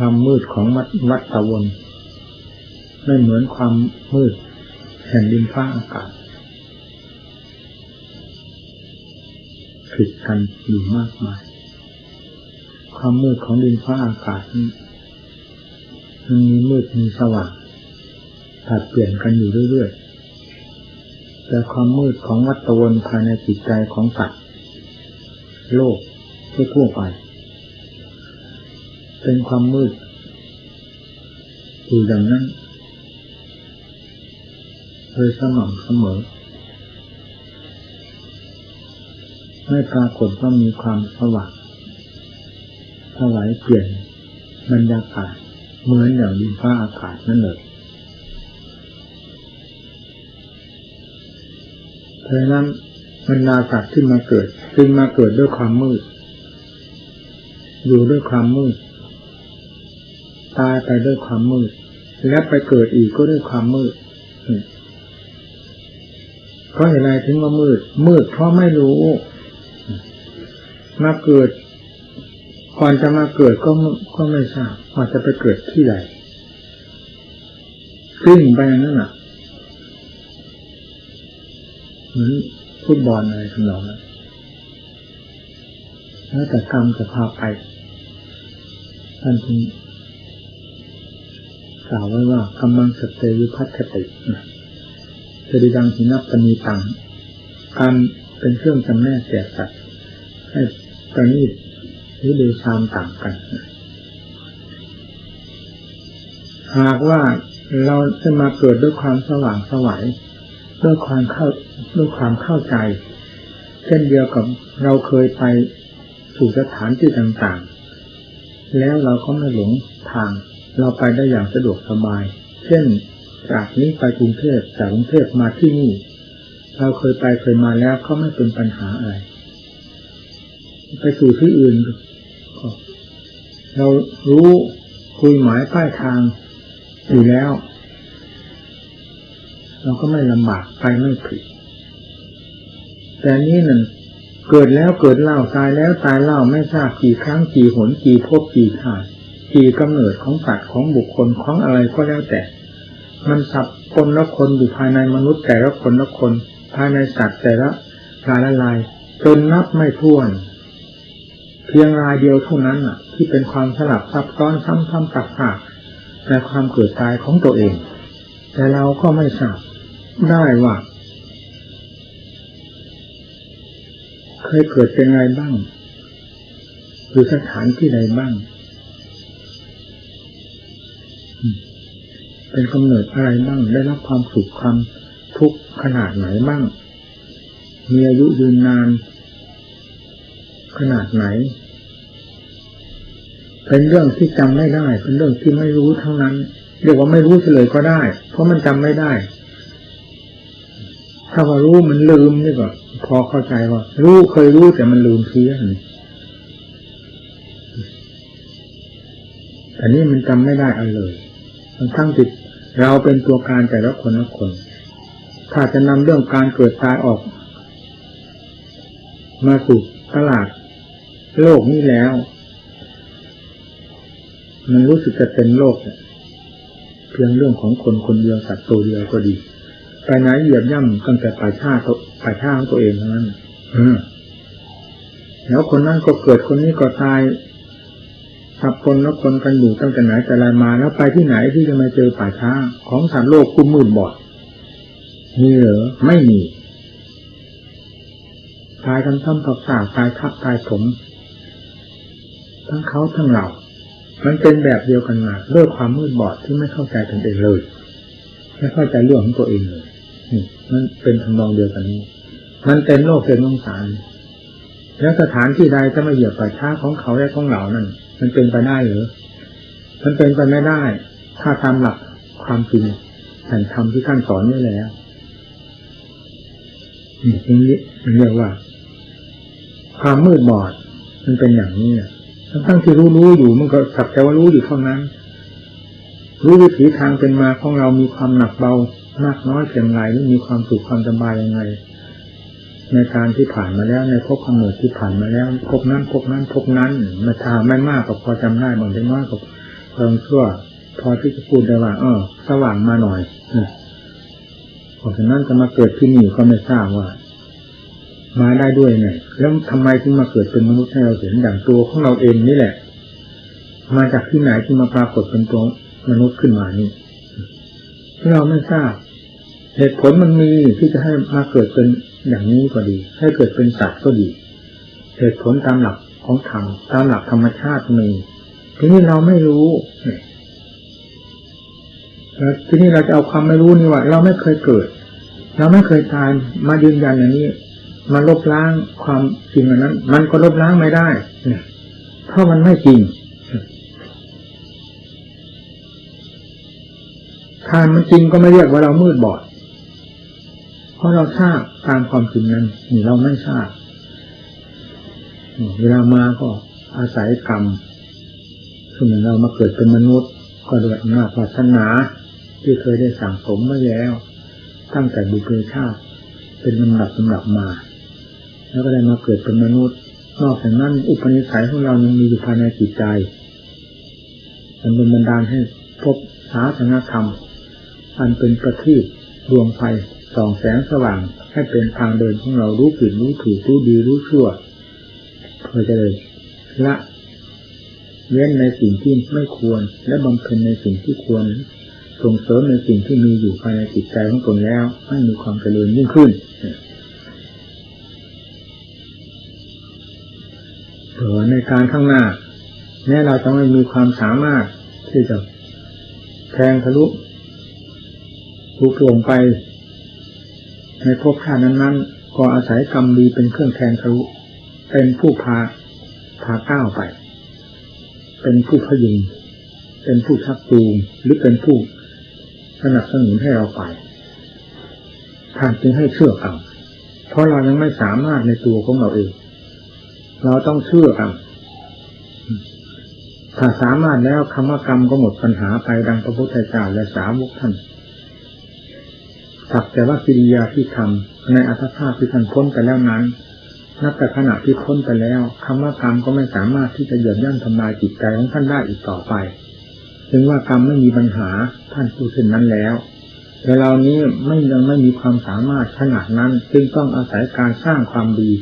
ความมืดของวัดวัดตะวนไม่เหมือนความมืดแห่งดินฟ้าอากาศผิดกันอยู่มากมาย ความมืดของดินฟ้าอากาศนี้มันมีมืดมีสว่างผัดเปลี่ยนกันอยู่เรื่อยๆ แต่ความมืดของวัตวนภายในจิตใจของสัตว์โลกทั่วไป เป็นความมืดอยู่อย่างนั้นโดยสม่ำเสมอ ไม่ปรากฏว่ามีความสว่างสวายเปลี่ยนบรรยากาศเหมือนอย่างดินฟ้าอากาศนั่นเลยเพราะนั้นบรรดาสัตว์ที่มาเกิดจึงมาเกิดด้วยความมืด อยู่ด้วยความมืด ตายไปด้วยความมืด และไปเกิดอีกก็ด้วยความมืด เพราะเหตุไรถึงว่ามืด มืดเพราะไม่รู้ มาเกิดก่อนจะมาเกิดก็ก็ไม่ทราบว่าจะไปเกิดที่ไหนขึ้นไปนั่นน่ะเหมือนฟุตบอลอะไรทำนองนั้นแล้วแต่กรรมจะพาไปท่านจึง กล่าวไว้ว่ากำลังสเตยุพัฒติจะดีดังหินับปณีตังกรรเป็นเครื่องจำแนกแก่สัตว์ให้ประณีตหรือเดชามต่างกัน หากว่าเราจะมาเกิดด้วยความสว่างสวัยด้วยความเข้าด้วยความเข้าใจ เช่นเดียวกับเราเคยไปสู่สถานที่ต่างๆ แล้วเราก็ไม่หลงทาง เราไปได้อย่างสะดวกสบาย เช่นจากนี้ไปกรุงเทพจากกรุงเทพมาที่นี่ เราเคยไปเคยมาแล้วก็ไม่เป็นปัญหาอะไร ไปสู่ที่อื่นเรารู้คุยหมายป้ายทางอยู่แล้ว เราก็ไม่ลำบากไปไม่ผิด แต่นี้นั่นเกิดแล้วเกิดเล่าตายแล้วตายเล่าไม่ทราบกี่ครั้งกี่หนกี่พบกี่ชาติ กี่กำเนิดของสัตว์ของบุคคลของอะไรก็แล้วแต่ มันสับคนละคนอยู่ภายในมนุษย์แต่ละคนละคน ภายในสัตว์แต่ละรายละลายจนนับไม่ถ้วน เพียงรายเดียวเท่านั้นอะ ที่เป็นความสลับซับซ้อนซ้ำๆซักๆในความเกิดตายของตัวเอง แต่เราก็ไม่ทราบได้ว่าเคยเกิดเป็นไงบ้างหรือสถานที่ใดบ้าง เป็นกำเนิดอะไรบ้างได้รับความสุขความทุกข์ขนาดไหนบ้าง มีอายุยืนนาน ขนาดไหน เป็นเรื่องที่จำไม่ได้ เป็นเรื่องที่ไม่รู้ทั้งนั้น เรียกว่าไม่รู้เฉลยก็ได้ เพราะมันจำไม่ได้ ถ้าว่ารู้มันลืมนี่ก็พอเข้าใจว่า รู้เคยรู้แต่มันลืมเพี้ยนอันนี้มันจำไม่ได้อันเลย ทั้งจิตเราเป็นตัวการแต่ละคนละคน ถ้าจะนำเรื่องการเกิดตายออก มาสู่ตลาด โลกนี้แล้ว มันรู้สึกจะเป็นโลก เพียงเรื่องของคนคนเดียวสัตว์ตัวเดียวก็ดี ไปไหนเหยียบย่ำตั้งแต่ป่าชาป่าชาของตัวเองนั้นแล้วคนนั้นก็เกิดคนนี้ก็ตาย สับคนแล้วคนกันอยู่ตั้งแต่ไหนแต่ไรมาแล้วไปที่ไหนที่จะมาเจอป่าช้า ของสัตว์โลกคุ้มมืดบอดมีเหรอไม่มีตายกันซ้ำกับสาตายทับตายผม ทั้งเขาทั้งเรา มันเป็นแบบเดียวกันมาด้วยความมืดบอดที่ไม่เข้าใจตนเองเลยไม่เข้าใจเรื่องของตัวเองเลยนี่มันเป็นทำนองเดียวกันนี้ มันเป็นโลกเป็นองศาแล้วสถานที่ใดจะมาเหยียบป่าช้าของเขาและของเรานั่น มันเป็นไปได้หรือมันเป็นไปไม่ได้ ถ้าตามหลักความจริงแห่งธรรมที่ท่านสอนนี่แล้วนี่มันเรียกว่า ความมืดบอด มันเป็นอย่างนี้ทั้งทั้งที่รู้รู้อยู่มันก็สักแต่ว่ารู้อยู่เท่านั้น รู้วิถีทางเป็นมาของเรามีความหนักเบามากน้อยเพียงไรหรือมีความสุขความสบายยังไง ในการที่ผ่านมาแล้วในพบกำเนิดที่ผ่านมาแล้วพบนั้นพบนั้นพบนั้นมาทาไม่มากก็พอจำได้บางทีน้อยก็เพิ่งชั่ว พอที่จะพูดได้ว่า เออ สว่างมาหน่อยเพราะฉะนั้นจะมาเกิดที่นี่ก็ไม่ทราบว่า มาได้ด้วยไงแล้วทำไมถึงมาเกิดเป็นมนุษย์ให้เราเห็นอย่งตัวของเราเองนี่แหละ มาจากที่ไหนที่มาปรากฏเป็นตัวมนุษย์ขึ้นมานี่เราไม่ทราบ เหตุผลมันมีที่จะให้มาเกิดเป็น อย่างนี้ก็ดี ให้เกิดเป็นสัตว์ก็ดีเหตุผลตามหลักของธรรมตามหลักธรรมชาติมีทีนี้เราไม่รู้แล้วทีนี้เราจะเอาความไม่รู้นี่ว่า เราไม่เคยเกิด เราไม่เคยตายมายืนยันอย่างนี้มาลบล้างความจริงอันนั้น มันก็ลบล้างไม่ได้เพราะมันไม่จริงถ้ามันจริงก็ไม่เรียกว่าเรามืดบอด เพราะเราทราบตามความจริงนั้นนี่เราไม่ทราบเวลามาก็อาศัยกรรมคือเหมือนเรามาเกิดเป็นมนุษย์ ก็โดยอำนาจวาสนาที่เคยได้สั่งสมมาแล้ว ตั้งแต่บุพชาติ เป็นลำดับลำดับมา แล้วก็ได้มาเกิดเป็นมนุษย์ นอกจากนั้น อุปนิสัยของเรายังมีอยู่ภายในจิตใจมันเป็นบันดาลให้พบศาสนาธรรม อันเป็นประทีปดวงไฟ ส่องแสงสว่างให้เป็นทางเดินของเรารู้ผิดรู้ถูกรู้ดีรู้ชั่วเพื่อจะเลยละเว้นในสิ่งที่ไม่ควร และบำเพ็ญในสิ่งที่ควร ส่งเสริมในสิ่งที่มีอยู่ภายในจิตใจของตนแล้ว ให้มีความเจริญยิ่งขึ้นเผื่อในการข้างหน้าแม้เราจะไม่มีความสามารถที่จะแทงทะลุลุกลงไป ในภพชาตินั้นๆ ก็อาศัยกรรมดีเป็นเครื่องแทงทะลุเป็นผู้พาพาก้าวไป เป็นผู้พยุงเป็นผู้ชักจูงหรือเป็นผู้สนับสนุนให้เราไปท่านจึงให้เชื่อกันเพราะเรายังไม่สามารถในตัวของเราเอง เราต้องเชื่อกันถ้าสามารถแล้วคำว่ากรรมก็หมดปัญหาไปดังพระพุทธเจ้าและสาวกท่าน สักแต่ว่ากิริยาที่ทำในอัตภาพที่ท่านพ้นไปแล้วนั้น นับแต่ขณะที่พ้นไปแล้วคำว่ากรรมก็ไม่สามารถที่จะเหยียบย่ำทำลายจิตใจของท่านได้อีกต่อไป ถึงว่ากรรมไม่มีปัญหาท่านพูดเช่นนั้นแล้วแต่เรานี้ไม่ยังไม่มีความสามารถขนาดนั้น จึงต้องอาศัยการสร้างความดี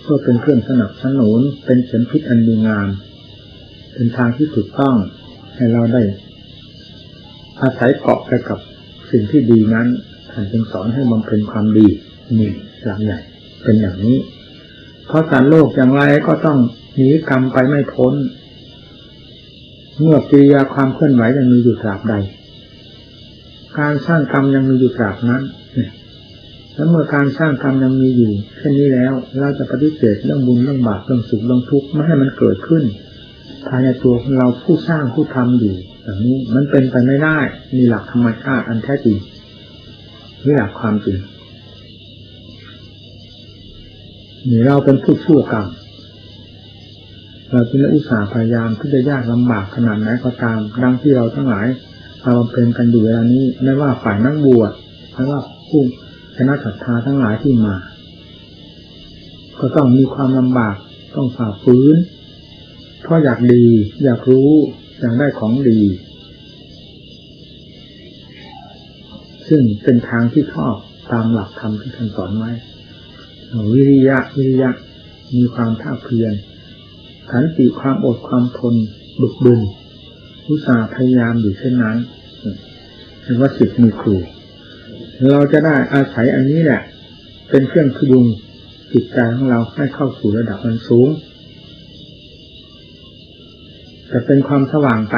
เพื่อเป็นเครื่องสนับสนุนเป็นเข็มพิษอันดีงามเป็นทางที่ถูกต้องให้เราได้ อาศัยเกาะไปกับสิ่งที่ดีนั้น ท่านจึงสอนให้บำเพ็ญความดีนี่หลังใหญ่เป็นอย่างนี้ เพราะสัตว์โลกอย่างไรก็ต้องหนีกรรมไปไม่พ้น เมื่อกิริยาความเคลื่อนไหวยังมีอยู่ตราบใด การสร้างกรรมยังมีอยู่ตราบนั้นแล้วเมื่อการสร้างกรรมยังมีอยู่เช่นนี้แล้ว เราจะปฏิเสธเรื่องบุญเรื่องบาปเรื่องสุขเรื่องทุกข์ไม่ให้มันเกิดขึ้นภายในตัวของเราผู้สร้างผู้ทำอยู่แบบนี้มันเป็นไปไม่ได้ มีหลักธรรมชาติอันแท้จริง นี่หลักความจริงนี่เราเป็นผู้ชั่วกรรมเราจึงอุตส่าห์พยายามที่จะยากลำบากขนาดไหนก็ตามดังที่เราทั้งหลายเราบำเพ็ญกันอยู่เวลานี้ไม่ว่าฝ่ายนักบวชไม่ว่าผู้คณะศรัทธาทั้งหลายที่มา ก็ต้องมีความลำบากต้องฝ่าฝืนเพราะอยากดี อยากรู้อยากได้ของดี ซึ่งเป็นทางที่ชอบตามหลักธรรมที่ท่านสอนไว้ วิริยะวิริยะมีความภาเพียรขันติความอดความทนบึกบึนอุตสาห์พยายามอยู่เช่นนั้นเรียกว่าสิทธิ์มีครู เราจะได้อาศัยอันนี้แหละ เป็นเครื่องพยุงจิตใจของเราให้เข้าสู่ระดับมันสูงแต่เป็นความสว่างไป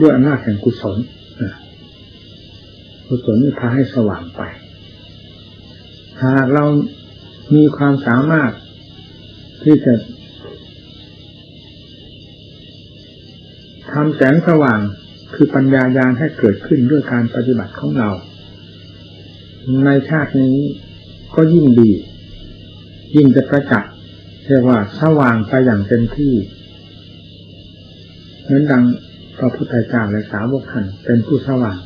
ด้วยอำนาจแห่งกุศล กุศลนี่พาให้สว่างไปหากเรามีความสามารถที่จะทำแสงสว่างคือปัญญายาณให้เกิดขึ้นด้วยการปฏิบัติของเรา ในชาตินี้ก็ยิ่งดี ยิ่งจะประจักษ์เรียกว่าสว่างไปอย่างเต็มที่เหมือนดังพระพุทธเจ้าและสาวกท่านเป็นผู้สว่าง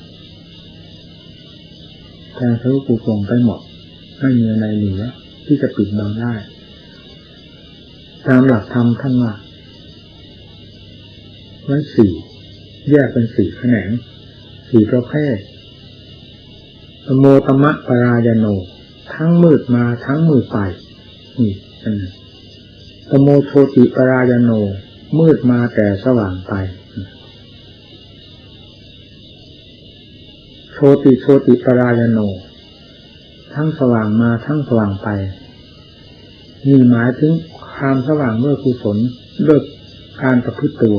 แทนทะลุปูโปงไปหมด ไม่มีอะไรเหลือที่จะปิดบังได้ ตามหลักธรรมท่านว่าไว้สี่แยกเป็นสี่แขนงสี่ประเภทสโมตมะปรายโน ทั้งมืดมาทั้งมืดไปนี่อันนั้นสโมโชติปรายโน มืดมาแต่สว่างไป โชติโชติปรายโน ทั้งสว่างมาทั้งสว่างไปนี่หมายถึงความสว่างเมื่อกุศลเลิกการประพฤติตัว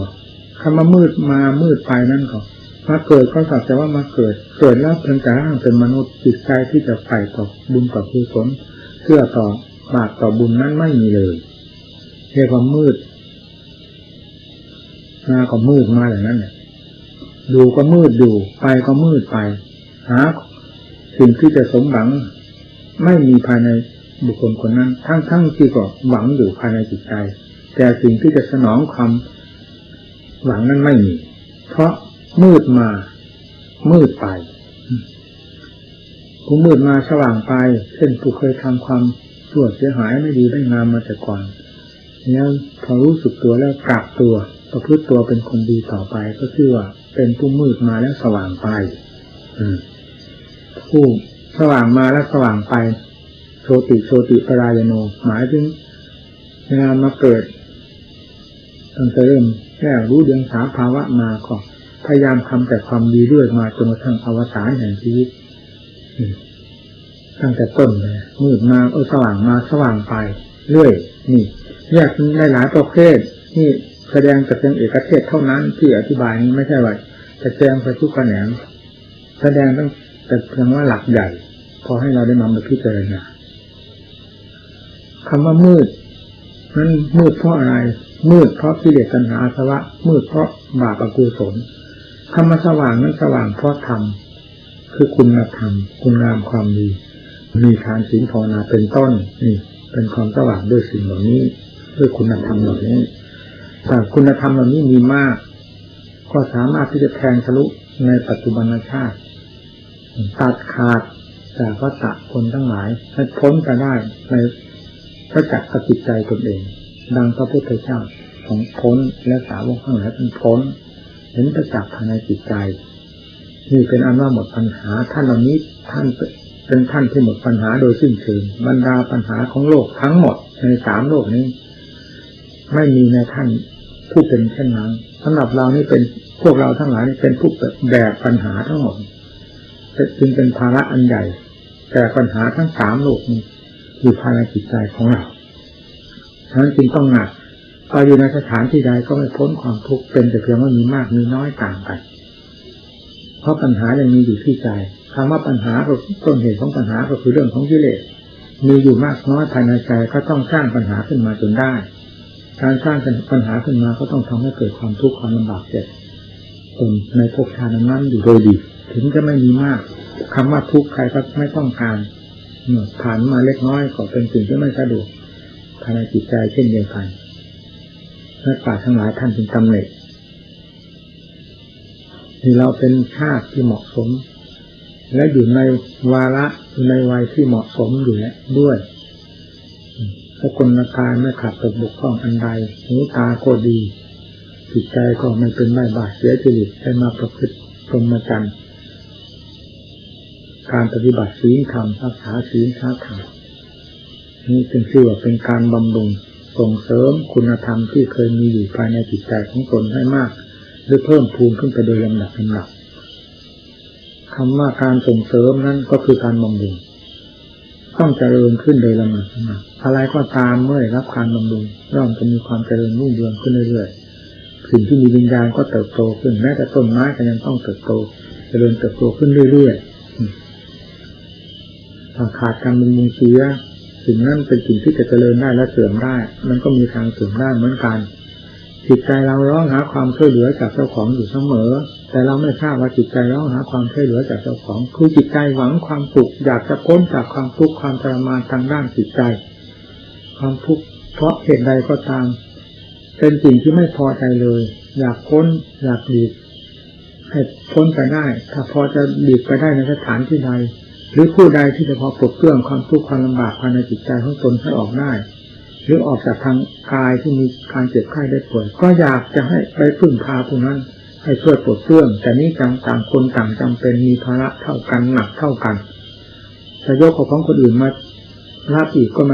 คำว่ามืดมามืดไปนั่นก็มาเกิดก็สักแต่ว่ามาเกิด เกิดแล้วเพียงแต่ร่างเป็นมนุษย์จิตใจที่จะไปต่อบุญต่อกุศลเพื่อต่อบาปต่อบุญนั้นไม่มีเลยเรียกว่ามืดมาก็มืดมาอย่างนั้นเนี่ย ดูก็มืดอยู่ ไปก็มืดไปหาสิ่งที่จะสมหวัง ไม่มีภายในบุคคลคนนั้น ทั้งทั้งที่ก็หวังอยู่ภายในจิตใจ แต่สิ่งที่จะสนองความหวังนั้นไม่มี เพราะมืดมา มืดไปผู้มืดมาสว่างไป เช่นผู้เคยทำความชั่วเสียหายไม่ดีได้งามมาแต่ก่อนแล้วพอรู้สึกตัวแล้วกลับตัว ประพฤติตัวเป็นคนดีต่อไปก็ชื่อว่า เป็นผู้มืดมาแล้วสว่างไปอืผู้สว่างมาแล้วสว่างไปโชติโชติปรายโน หมายถึงเวลามาเกิดตั้งแต่เริ่มแค่รู้เดียงสาภาวะมาก็พยายามทำแต่ความดีเรื่อยมาจนกระทั่งอวสานแห่งชีวิตตั้งแต่ต้นเลยมืดมาเออสว่างมาสว่างไป เรื่อย นี่แยกได้หลายประเภทนี่ แสดงแต่เพียงเอกเทศเท่านั้นที่อธิบายนี้ไม่ใช่ว่าจะแจงไปทุกแขนงแสดงตั้งแต่เพียงว่าหลักใหญ่ พอให้เราได้นำมาพิจารณาคำว่ามืดนั้นมืดเพราะอะไร มืดเพราะกิเลสตัณหาอาสวะ มืดเพราะบาปอกุศลคำว่าสว่างนั้นสว่างเพราะธรรมคือคุณธรรมคุณงามความดี มีทานศีลภาวนาเป็นต้นนี่เป็นความสว่างด้วยสิ่งเหล่านี้ ด้วยคุณธรรมเหล่านี้ แต่คุณธรรมเหล่านี้มีมาก ก็สามารถที่จะแทงทะลุในปัจจุบันชาติ ตัดขาดจากวัฏคนทั้งหลายให้พ้นไปได้ในพระจักรจิตใจตนเอง ดังพระพุทธเจ้าของพ้นและสาวกทั้งหลายเป็นพ้น เห็นประจักษ์ภายในจิตใจนี่เป็นอันว่าหมดปัญหาท่านเหล่านี้ท่านเป็นท่านที่หมดปัญหาโดยสิ้นเชิงบรรดาปัญหาของโลกทั้งหมดในสามโลกนี้ ไม่มีในท่าน ผู้เป็นเช่นนั้นสำหรับเรานี่เป็นพวกเราทั้งหลายนี่เป็นผู้แบกปัญหาทั้งหมดจึงเป็นภาระอันใหญ่ แต่ปัญหาทั้งสามโลกนี้อยู่ภายในจิตใจของเราฉะนั้นจึงต้องหนักไปอยู่ในสถานที่ใดก็ไม่พ้นความทุกข์เป็นแต่เพียงว่ามีมากมีน้อยต่างกัน เพราะปัญหายังมีอยู่ที่ใจคำว่าปัญหาต้นเหตุของปัญหาก็คือเรื่องของกิเลสมีอยู่มากน้อยภายในใจก็ต้องสร้างปัญหาขึ้นมาจนได้ การสร้างปัญหาขึ้นมาก็ต้องทำให้เกิดความทุกข์ความลำบากเจ็บตนในภพชาตินั้นอยู่โดยดี ถึงจะไม่มีมากคำว่าทุกข์ใครก็ไม่ต้องการผ่านมาเล็กน้อยก็เป็นสิ่งที่ไม่สะดวกภายในจิตใจเช่นเดียวกันนักปราชญ์ทั้งหลายท่านจึงตำหนิที่เราเป็นชาติที่เหมาะสม และอยู่ในวาระในวัยที่เหมาะสมอยู่แล้วด้วยส กุลกายไม่ขาดตกบกพร่องอันใดหูตาก็ดีจิตใจก็ไม่เป็นไม่บาดเสียจริตได้มาประพฤติพรหมจรรย์การปฏิบัติศีลธรรมรักษาศีลค้าธรรมนี่จึงชื่อว่าเป็นการบำรุงส่งเสริมคุณธรรมที่เคยมีอยู่ภายในจิตใจของตนให้มาก หรือเพิ่มพูนขึ้นไปโดยลำดับลำดับคำว่าการส่งเสริมนั้นก็คือการบำรุง ต้องเจริญขึ้นโดยลำดับลำดับอะไรก็ตามเมื่อรับการบำรุงย่อมจะมีความเจริญรุ่งเรืองขึ้นเรื่อยๆสิ่งที่มีวิญญาณก็เติบโตขึ้นแม้แต่ต้นไม้ก็ยังต้องเติบโต เจริญเติบโตขึ้นเรื่อยๆถ้าขาดการบำรุงเสียสิ่งนั้นเป็นสิ่งที่จะเจริญได้และเสื่อมได้ มันก็มีทางเสื่อมได้เหมือนกันจิตใจเราร้องหาความช่วยเหลือจากเจ้าของอยู่เสมอ แต่เราไม่ทราบว่าจิตใจร้องหาความช่วยเหลือจากเจ้าของ คือจิตใจหวังความสุขอยากจะพ้นจากความทุกข์ความทรมานทางด้านจิตใจ ความทุกข์เพราะเหตุใดก็ตาม เป็นสิ่งที่ไม่พอใจเลย อยากพ้นอยากหลีกให้พ้นไปได้ ถ้าพอจะหลีกไปได้ในสถานที่ใดหรือผู้ใดที่จะพอปลดเปลื้องความทุกข์ความลำบากภายในจิตใจของตนให้ออกได้ หรือออกจากทางกายที่มีการเจ็บไข้ได้ป่วยก็อยากจะให้ไปพึ่งพาผู้นั้น ให้ช่วยปลดเสื่อง แต่นี้ต่างต่างคนต่างจำเป็นมีภาระเท่ากันหนักเท่ากันจะยกของคนอื่นมารับอีกก็ไม่